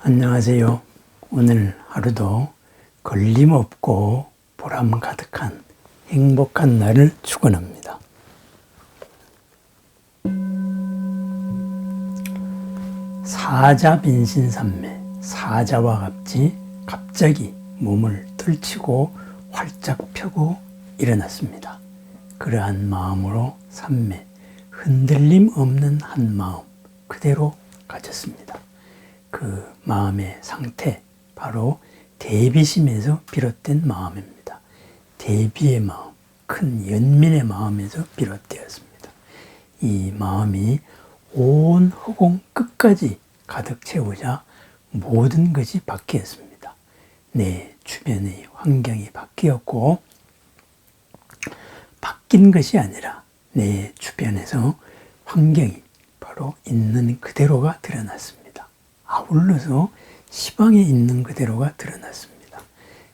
안녕하세요. 오늘 하루도 걸림없고 보람 가득한 행복한 날을 축원합니다. 사자 빈신산매 사자와 같이 갑자기 몸을 떨치고 활짝 펴고 일어났습니다. 그러한 마음으로 산매 흔들림 없는 한 마음 그대로 가졌습니다. 그 마음의 상태, 바로 대비심에서 비롯된 마음입니다. 대비의 마음, 큰 연민의 마음에서 비롯되었습니다. 이 마음이 온 허공 끝까지 가득 채우자 모든 것이 바뀌었습니다. 내 주변의 환경이 바뀌었고, 바뀐 것이 아니라 내 주변에서 환경이 바로 있는 그대로가 드러났습니다. 아울러서 시방에 있는 그대로가 드러났습니다.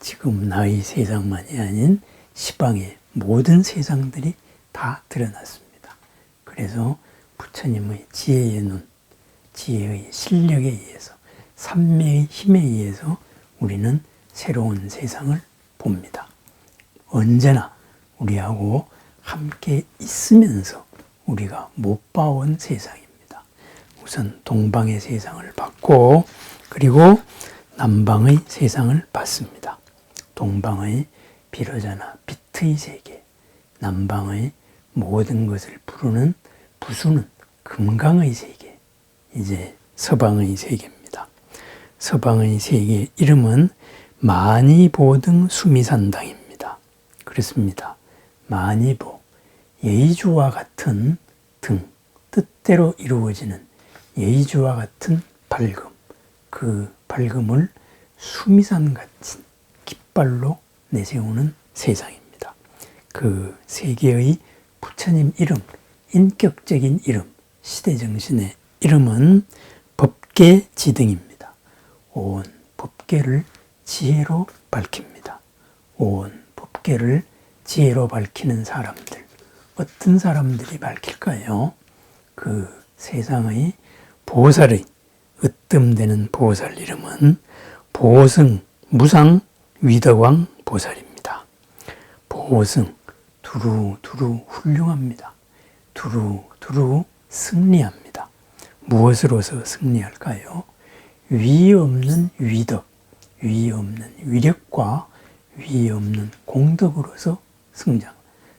지금 나의 세상만이 아닌 시방의 모든 세상들이 다 드러났습니다. 그래서 부처님의 지혜의 눈, 지혜의 실력에 의해서, 삼매의 힘에 의해서 우리는 새로운 세상을 봅니다. 언제나 우리하고 함께 있으면서 우리가 못 봐온 세상입니다. 우선 동방의 세상을 봤고, 그리고 남방의 세상을 봤습니다. 동방의 비로자나 빛의 세계, 남방의 모든 것을 부르는 부수는 금강의 세계, 이제 서방의 세계입니다. 서방의 세계의 이름은 마니보등 수미산당입니다. 그렇습니다. 마니보, 예의주와 같은 등, 뜻대로 이루어지는 예의주와 같은 밝음, 그 밝음을 수미산 같은 깃발로 내세우는 세상입니다. 그 세계의 부처님 이름, 인격적인 이름, 시대 정신의 이름은 법계 지등입니다. 온 법계를 지혜로 밝힙니다. 온 법계를 지혜로 밝히는 사람들, 어떤 사람들이 밝힐까요? 그 세상의 보살의 으뜸되는 보살 이름은 보승 무상 위덕왕 보살입니다. 보승 두루두루 훌륭합니다. 두루두루 승리합니다. 무엇으로서 승리할까요? 위 없는 위덕, 위 없는 위력과 위 없는 공덕으로서 승장,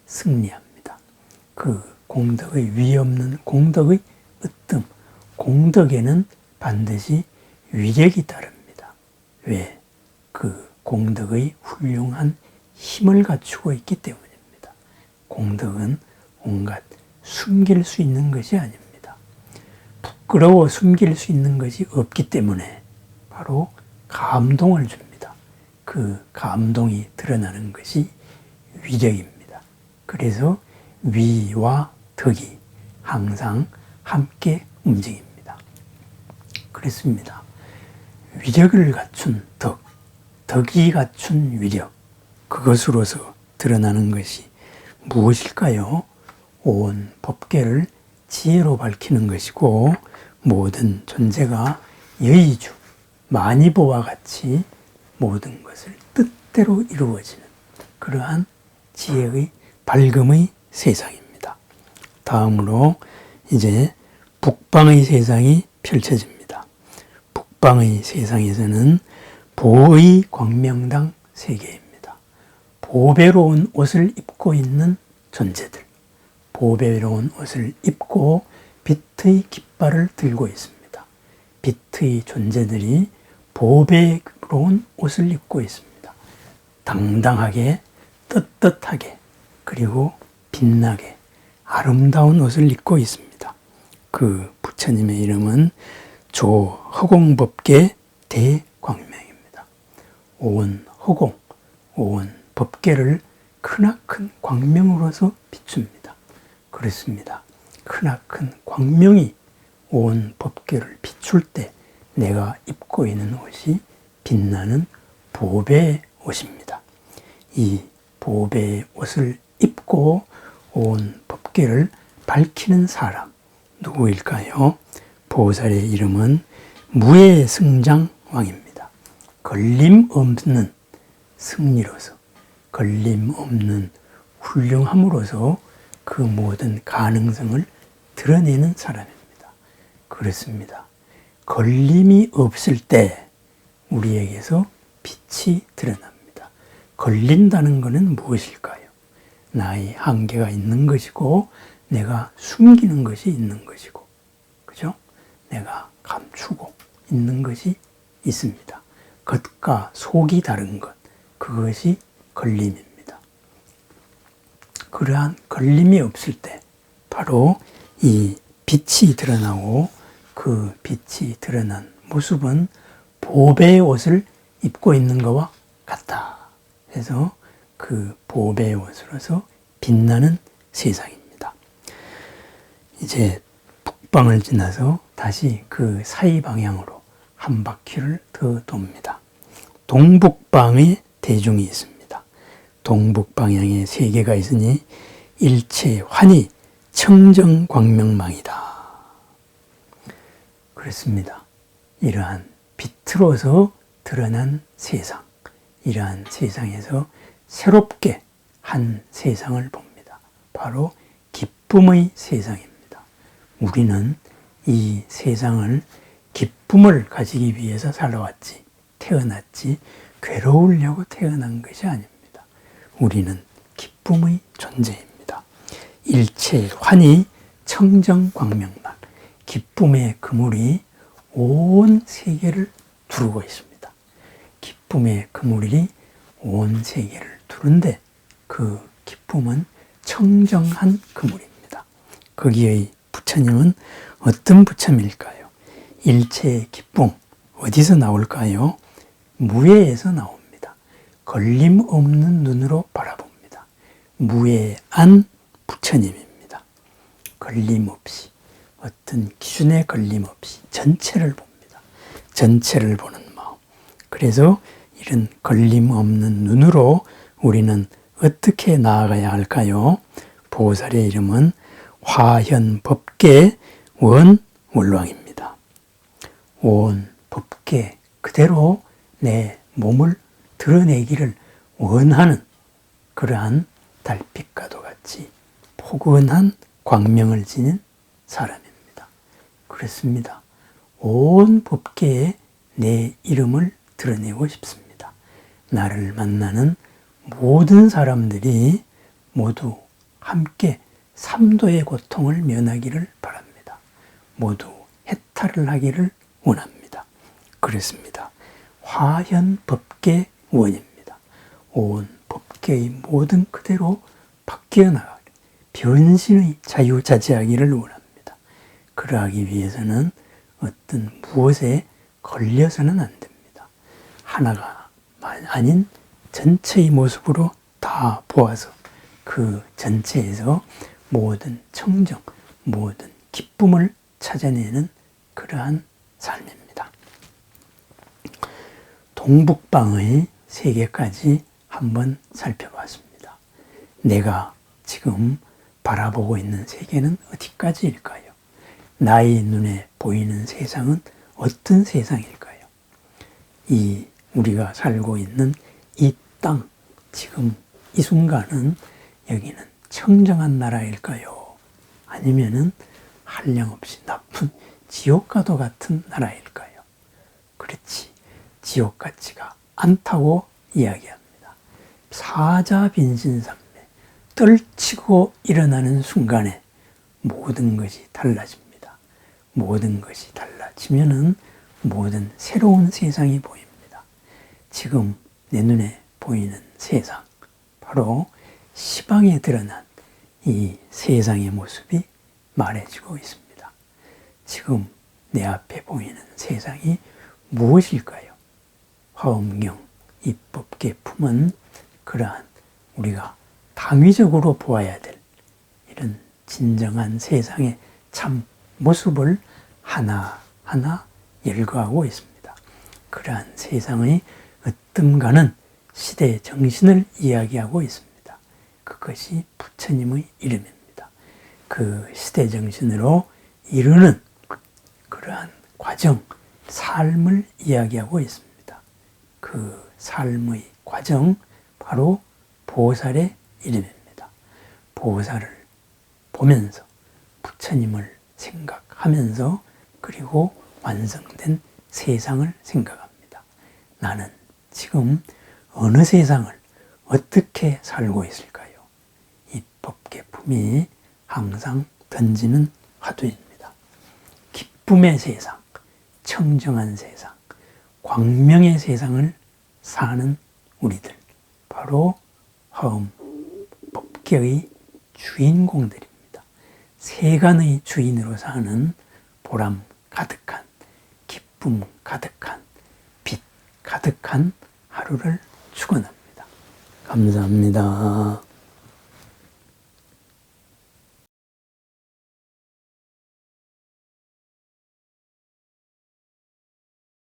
승리합니다. 그 공덕의 위 없는 공덕의 으뜸, 공덕에는 반드시 위력이 따릅니다. 왜? 그 공덕의 훌륭한 힘을 갖추고 있기 때문입니다. 공덕은 온갖 숨길 수 있는 것이 아닙니다. 부끄러워 숨길 수 있는 것이 없기 때문에 바로 감동을 줍니다. 그 감동이 드러나는 것이 위력입니다. 그래서 위와 덕이 항상 함께 움직입니다. 그랬습니다. 위력을 갖춘 덕, 덕이 갖춘 위력, 그것으로서 드러나는 것이 무엇일까요? 온 법계를 지혜로 밝히는 것이고 모든 존재가 여의주, 마니보와 같이 모든 것을 뜻대로 이루어지는 그러한 지혜의 밝음의 세상입니다. 다음으로 이제 북방의 세상이 펼쳐집니다. 북방의 세상에서는 보의 광명당 세계입니다. 보배로 운 옷을 입고 있는 존재들, 보배로 운 옷을 입고 빛의 깃발을 들고 있습니다. 빛의 존재들이 보배로 운 옷을 입고 있습니다. 당당하게, 떳떳하게, 그리고 빛나게 아름다운 옷을 입고 있습니다. 그 부처님의 이름은 조 허공법계 대광명입니다. 온 허공, 온 법계를 크나큰 광명으로서 비춥니다. 그렇습니다. 크나큰 광명이 온 법계를 비출 때 내가 입고 있는 옷이 빛나는 보배의 옷입니다. 이 보배의 옷을 입고 온 법계를 밝히는 사람 누구일까요? 보살의 이름은 무의 승장 왕입니다. 걸림 없는 승리로서 걸림 없는 훌륭함으로서 그 모든 가능성을 드러내는 사람입니다. 그렇습니다. 걸림이 없을 때 우리에게서 빛이 드러납니다. 걸린다는 것은 무엇일까요? 나의 한계가 있는 것이고 내가 숨기는 것이 있는 것이고 그죠? 있는 것이 있습니다. 겉과 속이 다른 것 그것이 걸림입니다. 그러한 걸림이 없을 때 바로 이 빛이 드러나고 그 빛이 드러난 모습은 보배의 옷을 입고 있는 것과 같다. 그래서 그 보배의 옷으로서 빛나는 세상입니다. 이제 북방을 지나서 다시 그 사이 방향으로 한 바퀴를 더 돕니다. 동북방에 대중이 있습니다. 동북 방향에 세 개가 있으니 일체 환희 청정광명망이다. 그렇습니다. 이러한 빛으로서 드러난 세상, 이러한 세상에서 새롭게 한 세상을 봅니다. 바로 기쁨의 세상입니다. 우리는 이 세상을 기쁨을 가지기 위해서 살아왔지, 태어났지, 괴로우려고 태어난 것이 아닙니다. 우리는 기쁨의 존재입니다. 일체 환희 청정광명만 기쁨의 그물이 온 세계를 두르고 있습니다. 기쁨의 그물이 온 세계를 두른데 그 기쁨은 청정한 그물입니다. 거기의 부처님은 어떤 부처일까요? 일체의 기쁨 어디서 나올까요? 무예에서 나옵니다. 걸림 없는 눈으로 바라봅니다. 무예안 부처님입니다. 걸림 없이 어떤 기준에 걸림 없이 전체를 봅니다. 전체를 보는 마음. 그래서 이런 걸림 없는 눈으로 우리는 어떻게 나아가야 할까요? 보살의 이름은 화현법계 원월왕입니다. 온 법계 그대로 내 몸을 드러내기를 원하는 그러한 달빛과도 같이 포근한 광명을 지닌 사람입니다. 그렇습니다. 온 법계에 내 이름을 드러내고 싶습니다. 나를 만나는 모든 사람들이 모두 함께 삼도의 고통을 면하기를 바랍니다. 모두 해탈을 하기를 원합니다. 그렇습니다. 화현 법계 원입니다. 온 법계의 모든 그대로 바뀌어 나가기, 변신의 자유자재하기를 원합니다. 그러하기 위해서는 어떤 무엇에 걸려서는 안 됩니다. 하나가 아닌 전체의 모습으로 다 보아서 그 전체에서 모든 청정, 모든 기쁨을 찾아내는 그러한 삶입니다. 동북방의 세계까지 한번 살펴봤습니다. 내가 지금 바라보고 있는 세계는 어디까지일까요? 나의 눈에 보이는 세상은 어떤 세상일까요? 이 우리가 살고 있는 이 땅, 지금 이 순간은 여기는 청정한 나라일까요? 아니면은 한량없이 나쁜 지옥과도 같은 나라일까요? 그렇지. 지옥 같지가 않다고 이야기합니다. 사자 빈신삼매 떨치고 일어나는 순간에 모든 것이 달라집니다. 모든 것이 달라지면은 모든 새로운 세상이 보입니다. 지금 내 눈에 보이는 세상, 바로 시방에 드러난 이 세상의 모습이 말해지고 있습니다. 지금 내 앞에 보이는 세상이 무엇일까요? 화엄경, 입법계 품은 그러한 우리가 당위적으로 보아야 될 이런 진정한 세상의 참 모습을 하나하나 열거하고 있습니다. 그러한 세상의 으뜸가는 시대 정신을 이야기하고 있습니다. 그것이 부처님의 이름입니다. 그 시대 정신으로 이르는 그러한 과정, 삶을 이야기하고 있습니다. 그 삶의 과정, 바로 보살의 이름입니다. 보살을 보면서 부처님을 생각하면서 그리고 완성된 세상을 생각합니다. 나는 지금 어느 세상을 어떻게 살고 있을까요? 이 법계품이 항상 던지는 화두입니다. 기쁨의 세상, 청정한 세상, 광명의 세상을 사는 우리들, 바로 화음 법계의 주인공들입니다. 세간의 주인으로 사는 보람 가득한, 기쁨 가득한, 빛 가득한 하루를 축원합니다. 감사합니다.